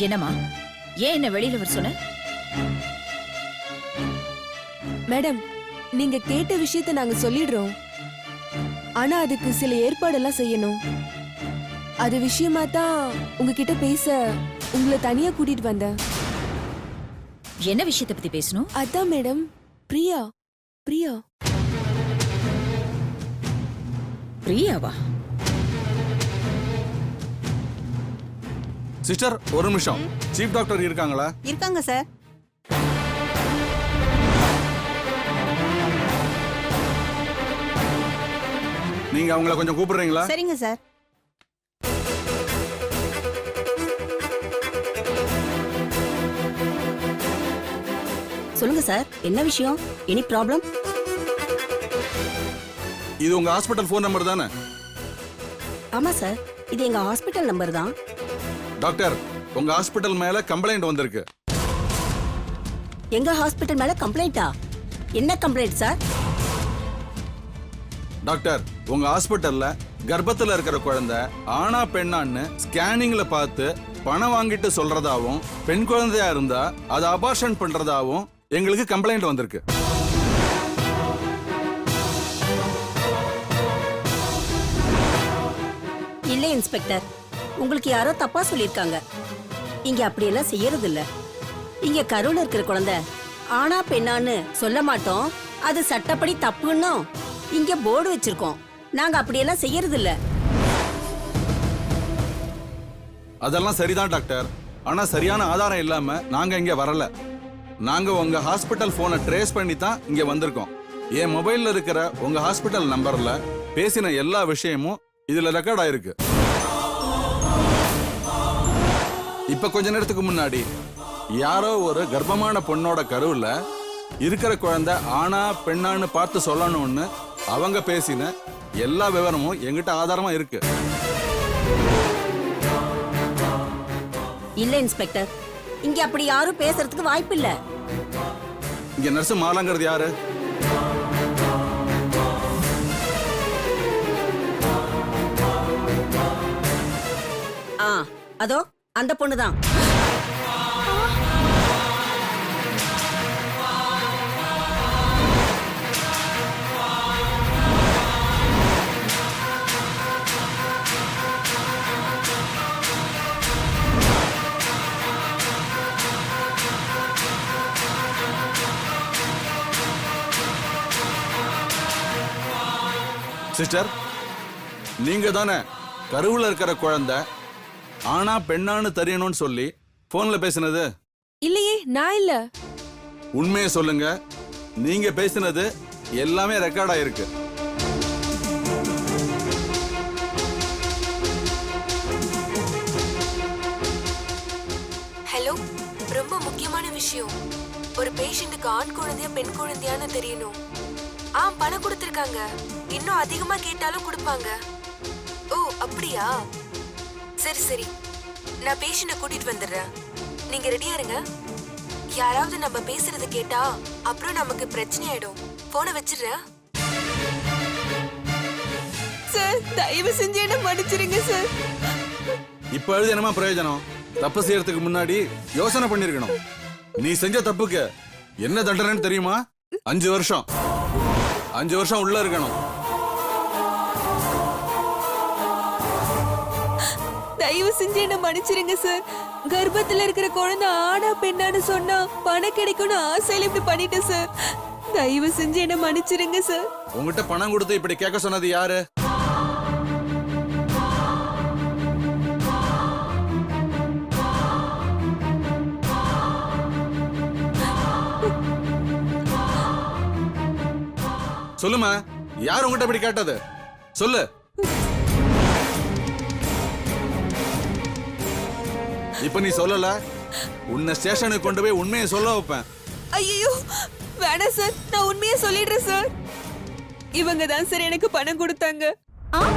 என்னம்மா? ஏன் என்ன வெளியில வர சொன்ன? மேடம் நீங்க கேட்ட விஷயத்த நாங்க சொல்லிடுறோம். ஆனா அதுக்கு சில ஏற்பாடெல்லாம் செய்யணும். அது விஷயமா தான் உங்ககிட்ட பேச உங்களை தனியா கூட்டிட்டு வந்தேன். என்ன விஷயத்தை பத்தி பேசணும்? அதான் மேடம் பிரியா பிரியா. பிரியாவா? சிஸ்டர் ஒரு நிமிஷம். சீஃப் டாக்டர் இருக்காங்களா? இருக்காங்க சார் நீங்க அவங்கள கொஞ்சம் கூப்பிடுறீங்களா? சரிங்க சார் சொல்லுங்க சார் என்ன விஷயம்? எனி ப்ராப்ளம் இது உங்க ஹாஸ்பிட்டல் ஃபோன் நம்பர் தானே? ஆமா சார் இது எங்க ஹாஸ்பிட்டல் நம்பர் தான். டாக்டர் உங்க ஹாஸ்பிட்டல் மேல கம்ப்ளைண்ட் வந்திருக்கு. எங்க ஹாஸ்பிட்டல் மேல கம்ப்ளைண்டா? என்ன கம்ப்ளைண்ட் சார்? டாக்டர் உங்க ஹாஸ்பிட்டல்ல கர்ப்பத்துல இருக்கிற குழந்தை ஆனா பெண்ணான்னு ஸ்கேனிங்ல பார்த்து பணம் வாங்கிட்டு சொல்றதாவும் பெண் குழந்தையா இருந்தா அதை அபார்ஷன் பண்றதாவும் எங்களுக்கு கம்ப்ளைண்ட் வந்திருக்கு. இல்ல இன்ஸ்பெக்டர். உங்களுக்கு யாரோ தப்பா சொல்லிருக்காங்க இங்க அப்படியெல்லாம் செய்யறது இல்ல இங்க கருவுல இருக்கிற குழந்தை ஆனா பெண்ணான்னு சொல்ல மாட்டோம். அது சட்டப்படி தப்புன்னும் இங்க போர்டு வச்சிருக்கோம். நாங்க அப்படியெல்லாம் செய்யறது இல்ல அதெல்லாம் சரிதான் டாக்டர். ஆனா சரியான ஆதாரம் இல்லாம நாங்க இங்க வரல. நாங்க உங்க ஹாஸ்பிட்டல் போனை ட்ரேஸ் பண்ணி தான் இங்க வந்திருக்கோம். என் மொபைல்ல இருக்கிற உங்க ஹாஸ்பிட்டல் நம்பர்ல பேசின எல்லா விஷயமும் இதுல ரெக்கார்ட் ஆயிருக்கு. இப்ப கொஞ்ச நேரத்துக்கு முன்னாடி யாரோ ஒரு கர்ப்பமான பொண்ணோட கருவுல இருக்கிற குழந்தை ஆனா பெண்ணான்னு பார்த்து சொல்லணும்னு அவங்க பேசின எல்லா விவரமும் எங்கிட்ட ஆதாரமா இருக்கு. இல்ல இன்ஸ்பெக்டர். இங்க அப்படி யாரும் பேசுறதுக்கு வாய்ப்பு இல்ல இங்க நர்ஸ் மாலாங்கிறது யாரு? ஆ அதோ. அந்த பொண்ணு தான். சிஸ்டர் நீங்க தானே கருவில் இருக்கிற குழந்தை ஆனா பெண்ணான்னு தெரியணும்னு சொல்லி போன்ல பேசினது. இல்லையே நான் இல்ல. உண்மையை சொல்லுங்க. நீங்க பேசினது எல்லாமே ரெக்கார்ட் ஆயிருக்கு. ஹலோ ரொம்ப முக்கியமான விஷயம். ஒரு பேஷண்ட்டுக்கு ஆண் குழந்தையா பெண் குழந்தையான்னு தெரியணும். ஆ பணம் கொடுத்துருக்காங்க. இன்னும் அதிகமா கேட்டாலும் கொடுப்பாங்க. ஓ அப்படியா? சரி சரி. நான் பேஷண்ட்டை கூட்டிட்டு வந்துடுறேன். நீங்க ரெடியா இருங்க. யாராவது நம்ம பேசுறது கேட்டா அப்புறம் நமக்கு பிரச்சனை ஆயிடும் போனை வச்சிடுறேன். சார் தயவு செஞ்சு என்ன மன்னிச்சிருங்க சார். இப்ப எழுதி என்னமா பிரயோஜனம்? தப்பு செய்யறதுக்கு முன்னாடி யோசனை பண்ணிருக்கணும். நீ செஞ்ச தப்புக்கு என்ன தண்டனைன்னு தெரியுமா? அஞ்சு வருஷம். அஞ்சு வருஷம் உள்ள இருக்கணும். தயவு செஞ்சு என்ன மன்னிச்சிருங்க சார் கர்ப்பத்துல இருக்கிற குழந்தை ஆனா பெண்ணான்னு சொன்னா பணம் கிடைக்கும்னு ஆசையில இப்படி பண்ணிட்டேன் சார் தயவு செஞ்சு என்ன மன்னிச்சிருங்க சார் உங்ககிட்ட பணம் கொடுத்து இப்படி கேட்க சொன்னது யாரு? சொல்லுமா யார் உங்ககிட்ட இப்படி கேட்டது? சொல்லு. இப்ப நீ சொல்லல. உன்னை ஸ்டேஷனுக்கு கொண்டு போய் உண்மையை சொல்ல வைப்பேன். ஐயோ வேணாம் சார். நான் உண்மையை சொல்லிடுறேன் சார். இவங்க தான் சார் எனக்கு பணம் கொடுத்தாங்க. ஆ?